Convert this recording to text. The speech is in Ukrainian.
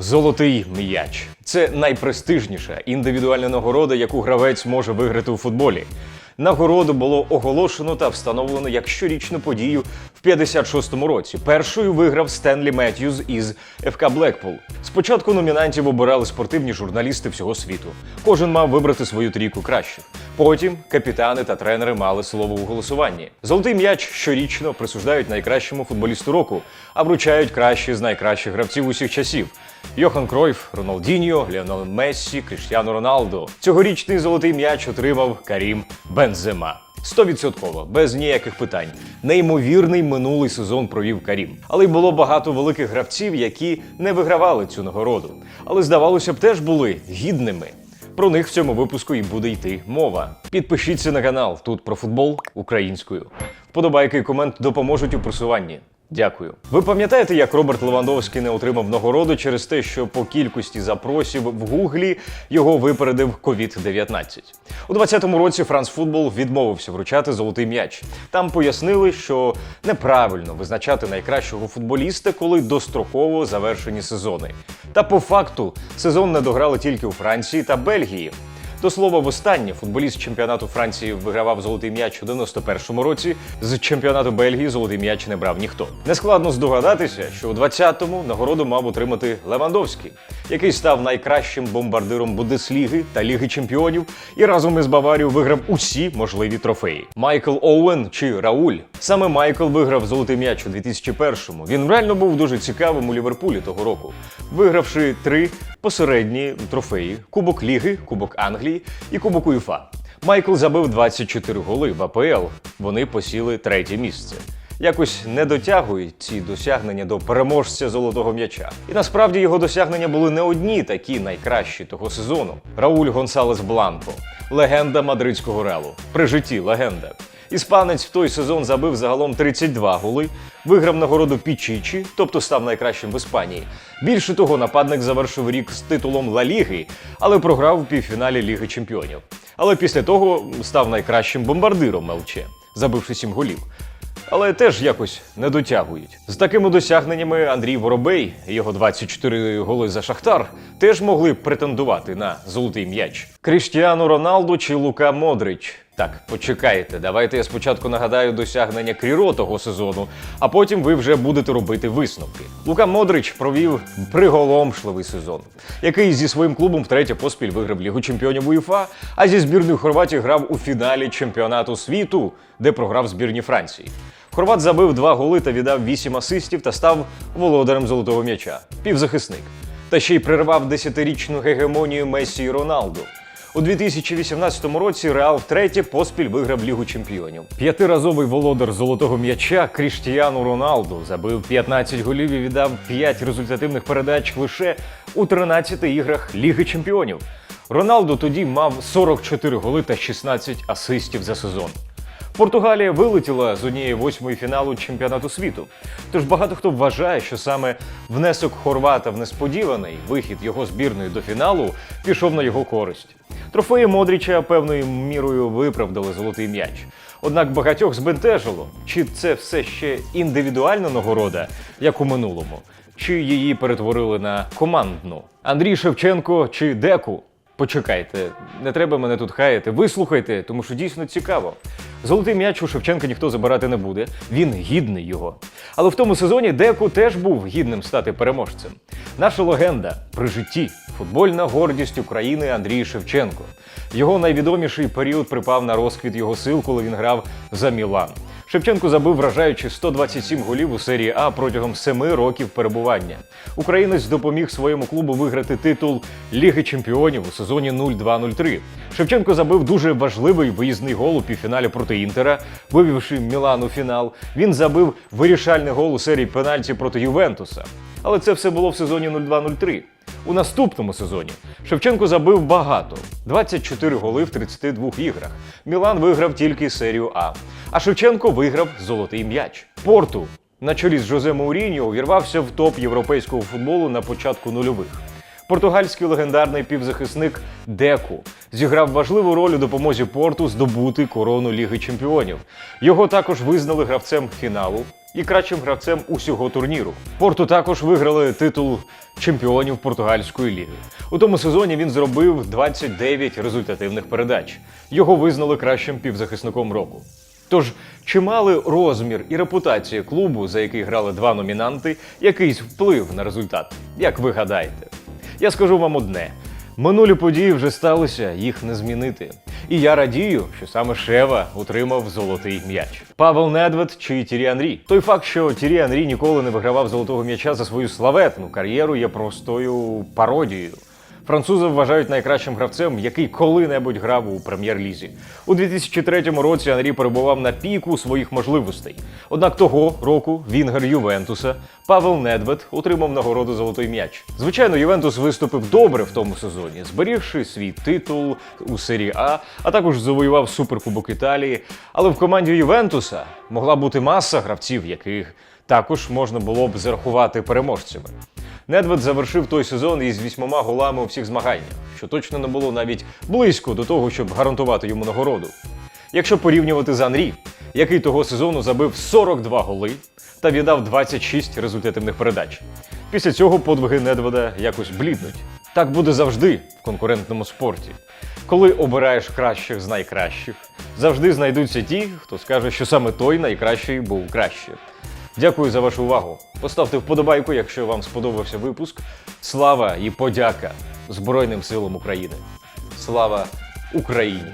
Золотий м'яч це найпрестижніша індивідуальна нагорода, яку гравець може виграти у футболі. Нагороду було оголошено та встановлено як щорічну подію в 56-му році. Першою виграв Стенлі Меттьюз із ФК Блекпул. Спочатку номінантів обирали спортивні журналісти всього світу. Кожен мав вибрати свою трійку кращих. Потім капітани та тренери мали слово у голосуванні. Золотий м'яч щорічно присуждають найкращому футболісту року, а вручають кращі з найкращих гравців усіх часів. Йохан Кройф, Роналдіньо, Леонел Мессі, Кріштіану Роналдо. Цьогорічний золотий м'яч отримав Карім Бензема. Стовідсотково, без ніяких питань. Неймовірний минулий сезон провів Карім. Але й було багато великих гравців, які не вигравали цю нагороду. Але здавалося б, теж були гідними. Про них в цьому випуску і буде йти мова. Підпишіться на канал тут про футбол українською. Вподобайки і комент допоможуть у просуванні. Дякую. Ви пам'ятаєте, як Роберт Левандовський не отримав нагороду через те, що по кількості запросів в Гуглі його випередив COVID-19? У 2020 році Франс Футбол відмовився вручати золотий м'яч. Там пояснили, що неправильно визначати найкращого футболіста, коли достроково завершені сезони. Та по факту сезон не дограли тільки у Франції та Бельгії. До слова, востаннє футболіст чемпіонату Франції вигравав золотий м'яч у 91-му році. З чемпіонату Бельгії золотий м'яч не брав ніхто. Нескладно здогадатися, що у 20-му нагороду мав отримати Левандовський, який став найкращим бомбардиром Бундесліги та Ліги Чемпіонів і разом із Баварією виграв усі можливі трофеї. Майкл Оуен чи Рауль. Саме Майкл виграв золотий м'яч у 2001-му. Він реально був дуже цікавим у Ліверпулі того року, вигравши три посередні трофеї: Кубок Ліги, Кубок Англії і Кубок УЄФА. Майкл забив 24 голи в АПЛ. Вони посіли третє місце. Якось не дотягують ці досягнення до переможця золотого м'яча. І насправді його досягнення були не одні такі найкращі того сезону. Рауль Гонсалес Бланко, легенда мадридського релу. При житті легенда. Іспанець в той сезон забив загалом 32 голи, виграв нагороду Пічічі, тобто став найкращим в Іспанії. Більше того, нападник завершив рік з титулом Ла Ліги, але програв у півфіналі Ліги Чемпіонів. Але після того став найкращим бомбардиром ЛЧ, забивши 7 голів. Але теж якось не дотягують. З такими досягненнями Андрій Воробей і його 24 голи за Шахтар теж могли претендувати на золотий м'яч. Кріштіану Роналду чи Лука Модрич. Так, почекайте, давайте я спочатку нагадаю досягнення Кріро того сезону, а потім ви вже будете робити висновки. Лука Модрич провів приголомшливий сезон, який зі своїм клубом втретє поспіль виграв Лігу чемпіонів УЄФА, а зі збірною Хорватії грав у фіналі чемпіонату світу, де програв збірні Франції. Хорват забив два голи та віддав вісім асистів та став володарем золотого м'яча. Півзахисник. Та ще й прервав десятирічну гегемонію Месі і Роналду. У 2018 році Реал втретє поспіль виграв Лігу чемпіонів. П'ятиразовий володар золотого м'яча Кріштіану Роналду забив 15 голів і віддав 5 результативних передач лише у 13 іграх Ліги чемпіонів. Роналду тоді мав 44 голи та 16 асистів за сезон. Португалія вилетіла з однієї восьмої фіналу чемпіонату світу. Тож багато хто вважає, що саме внесок Хорвата в несподіваний вихід його збірної до фіналу пішов на його користь. Трофеї Модріча певною мірою виправдали золотий м'яч. Однак багатьох збентежило, чи це все ще індивідуальна нагорода, як у минулому, чи її перетворили на командну. Андрій Шевченко чи Деку Почекайте, не треба мене тут хаяти. Вислухайте, тому що дійсно цікаво. Золотий м'яч у Шевченка ніхто забирати не буде. Він гідний його. Але в тому сезоні Деку теж був гідним стати переможцем. Наша легенда при житті, футбольна гордість України Андрій Шевченко. Його найвідоміший період припав на розквіт його сил, коли він грав за Мілан. Шевченко забив вражаючи 127 голів у серії А протягом семи років перебування. Українець допоміг своєму клубу виграти титул Ліги Чемпіонів у сезоні 0-2-0-3. Шевченко забив дуже важливий виїзний гол у півфіналі проти Інтера, вивівши Мілан у фінал. Він забив вирішальний гол у серії пенальті проти Ювентуса. Але це все було в сезоні 0-2-0-3. У наступному сезоні Шевченко забив багато 24 голи в 32 іграх. Мілан виграв тільки серію А. А Шевченко виграв золотий м'яч. Порту на чолі з Жозе Мауріньо увірвався в топ європейського футболу на початку нульових. Португальський легендарний півзахисник Деку зіграв важливу роль у допомозі порту здобути корону Ліги Чемпіонів. Його також визнали гравцем фіналу і кращим гравцем усього турніру. Порту також виграли титул чемпіонів португальської ліги. У тому сезоні він зробив 29 результативних передач. Його визнали кращим півзахисником року. Тож, чи мали розмір і репутація клубу, за який грали два номінанти, якийсь вплив на результат? Як ви гадаєте? Я скажу вам одне: минулі події вже сталися, їх не змінити. І я радію, що саме Шева отримав золотий м'яч. Павел Недвед чи Тірі Анрі. Той факт, що Тірі Анрі ніколи не вигравав золотого м'яча за свою славетну кар'єру, є простою пародією. Французи вважають найкращим гравцем, який коли-небудь грав у прем'єр-лізі. У 2003 році Анрі перебував на піку своїх можливостей. Однак того року Вінгер Ювентуса Павел Недвед отримав нагороду Золотий м'яч. Звичайно, Ювентус виступив добре в тому сезоні, зберігши свій титул у серії А, а також завоював суперкубок Італії. Але в команді Ювентуса могла бути маса гравців, яких також можна було б зарахувати переможцями. Недвед завершив той сезон із вісьмома голами у всіх змаганнях, що точно не було навіть близько до того, щоб гарантувати йому нагороду. Якщо порівнювати з Анрі, який того сезону забив 42 голи та віддав 26 результативних передач. Після цього подвиги Недведа якось бліднуть. Так буде завжди в конкурентному спорті. Коли обираєш кращих з найкращих, завжди знайдуться ті, хто скаже, що саме той найкращий був краще. Дякую за вашу увагу. Поставте вподобайку, якщо вам сподобався випуск. Слава і подяка Збройним силам України. Слава Україні!